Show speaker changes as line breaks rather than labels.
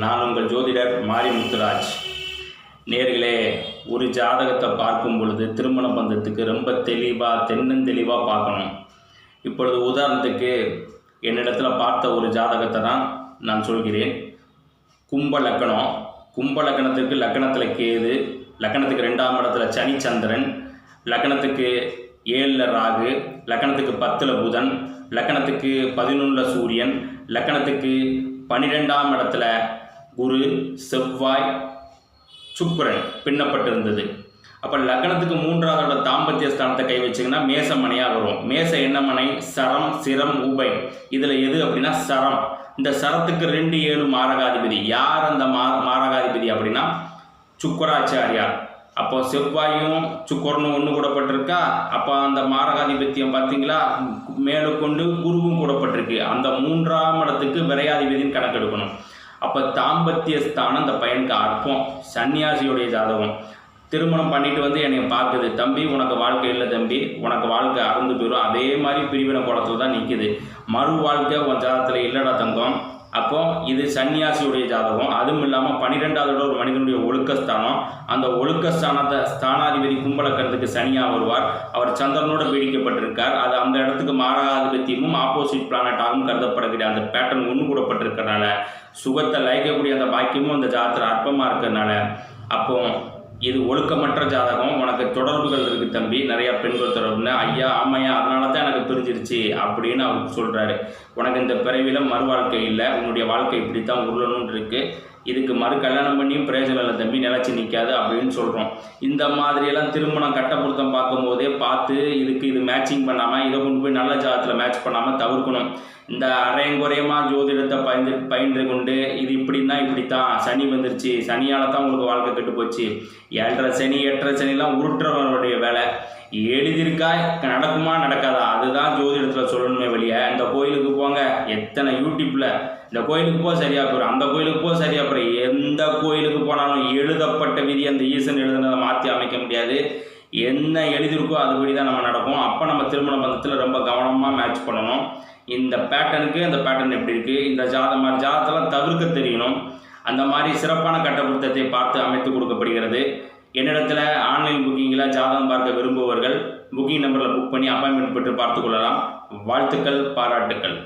நான் உங்கள் ஜோதிடர் மாரி முத்துராஜ். நேர்களே ஒரு ஜாதகத்தை பார்க்கும் பொழுது திருமண பந்தத்துக்கு ரொம்ப தெளிவாக தென்னந்தெளிவாக பார்க்கணும். இப்பொழுது உதாரணத்துக்கு என்னிடத்தில் பார்த்த ஒரு ஜாதகத்தை தான் நான் சொல்கிறேன். கும்ப லக்கணம். கும்ப லக்கணத்துக்கு லக்கணத்தில் கேது லக்கணத்துக்கு ரெண்டாம் இடத்துல சனிச்சந்திரன் லக்கணத்துக்கு ஏழில் ராகு லக்கணத்துக்கு பத்தில் புதன் லக்கணத்துக்கு பதினொன்றில் சூரியன் லக்கணத்துக்கு பன்னிரெண்டாம் இடத்துல குரு செவ்வாய் சுக்கரன் பின்னப்பட்டிருந்தது. அப்போ லக்னத்துக்கு மூன்றாவது தாம்பத்திய ஸ்தானத்தை கை வச்சிங்கன்னா மேச மனையாக வரும். மேச என்ன மனை சரம் சிரம் உபை இதில் எது அப்படின்னா சரம். இந்த சரத்துக்கு ரெண்டு ஏழு மாரகாதிபதி. யார் அந்த மா மாரகாதிபதி அப்படின்னா? சுக்கராச்சாரியார் அப்போ செவ்வாயும் சுக்கரனும் ஒன்று கூடப்பட்டிருக்கா? அப்போ அந்த மாரகாதிபத்தியம் பார்த்தீங்களா? மேலுக்கொண்டு குருவும் கூடப்பட்டிருக்கு. அந்த மூன்றாம் இடத்துக்கு விரையாதிபதின்னு கணக்கெடுக்கணும். அப்போ தாம்பத்திய ஸ்தானம் அந்த பையனுக்கு அற்பம் சன்னியாசியுடைய ஜாதகம். திருமணம் பண்ணிட்டு வந்து என்னை பார்க்குது தம்பி உனக்கு வாழ்க்கை இல்லை தம்பி உனக்கு வாழ்க்கை அறந்து போயிடும் அதே மாதிரி பிரிவினை குளத்தில் தான் நிற்கிது மறு வாழ்க்கை உன் ஜாதத்தில் இல்லைடா தங்கம். அப்போ இது சன்னியாசியுடைய ஜாதகம். அதுவும் இல்லாமல் பன்னிரெண்டாவது ஒரு மனிதனுடைய ஒழுக்கஸ்தானம். அந்த ஒழுக்கஸ்தானத்தை ஸ்தானாதிபதி கும்பலக்கரத்துக்கு சனியாக வருவார். அவர் சந்திரனோட பீடிக்கப்பட்டிருக்கார். அது அந்த இடத்துக்கு மாராதிபத்தியமும் ஆப்போசிட் பிளானட்டாகவும் கருதப்படக்கூடிய அந்த பேட்டர்ன் ஒன்று கூடப்பட்டிருக்கிறனால சுகத்தை லயிக்கக்கூடிய அந்த பாக்கியமும் அந்த ஜாதத்தில் அற்பமாக இருக்கிறதுனால அப்போ இது ஒழுக்கமற்ற ஜாதகம். உனக்கு தொடர்புகள் இருக்குது தம்பி. நிறையா பெண்கள் தொடர்புன்னு ஐயா ஆமையா அதனால தான் எனக்கு பிரிஞ்சிருச்சு அப்படின்னு அவருக்கு சொல்கிறாரு உனக்கு இந்த பிறவியில் மறு வாழ்க்கை இல்லை. உன்னுடைய வாழ்க்கை இப்படி தான் உருளணும்னு இருக்குது இதுக்கு மறு கல்யாணம் பண்ணியும் பிரயோஜனம் இல்லை தம்பி நிலச்சி நிற்காது அப்படின்னு சொல்கிறோம் இந்த மாதிரியெல்லாம் திருமணம் கட்ட பொருத்தம் பார்க்கும்போதே பார்த்து இதுக்கு இது மேட்சிங் பண்ணாமல் இதை கொண்டு போய் நல்ல ஜாதத்தில் மேட்ச் பண்ணாமல் தவிர்க்கணும். இந்த அரையங்குறையமாக ஜோதிடத்தை பயின்று பயின்று கொண்டு இது இப்படின்னா இப்படி தான் சனி வந்துருச்சு. சனியால் தான் உங்களுக்கு வாழ்க்கை கெட்டு போச்சு. ஏழரை சனி எட்டரை சனிலாம் உருட்டுறவனுடைய வேலை. எழுதியிருக்கா நடக்குமா நடக்காதா? அதுதான் ஜோதிடத்தில் சொல்லணுமே வெளியே இந்த கோயிலுக்கு போங்க எத்தனை யூடியூப்பில் இந்த கோயிலுக்கு போக சரியாக போயிடும் அந்த கோயிலுக்கு போக சரியாக போயிடும் எந்த கோயிலுக்கு போனாலும் எழுதப்பட்ட விதி அந்த ஈசன் எழுதுனதை மாற்றி அமைக்க முடியாது. என்ன எழுதியிருக்கோ அதுபடி தான் நம்ம நடக்கும் அப்போ நம்ம திருமண பந்தத்தில் ரொம்ப கவனமாக மேட்ச் பண்ணணும். இந்த பேட்டர்னுக்கு அந்த பேட்டர்ன் எப்படி இருக்குது இந்த ஜாத மாதிரி ஜாதத்தெல்லாம் தவிர்க்க தெரியணும். அந்த மாதிரி சிறப்பான கட்டப்பொருத்தத்தை பார்த்து அமைத்து கொடுக்கப்படுகிறது. என்னிடத்தில் ஆன்லைன் புக்கிங்கில் ஜாதகம் பார்க்க விரும்புபவர்கள் புக்கிங் நம்பரில் புக் பண்ணி அப்பாயின்மெண்ட் பெற்று பார்த்து கொள்ளலாம். வாழ்த்துக்கள் பாராட்டுக்கள்.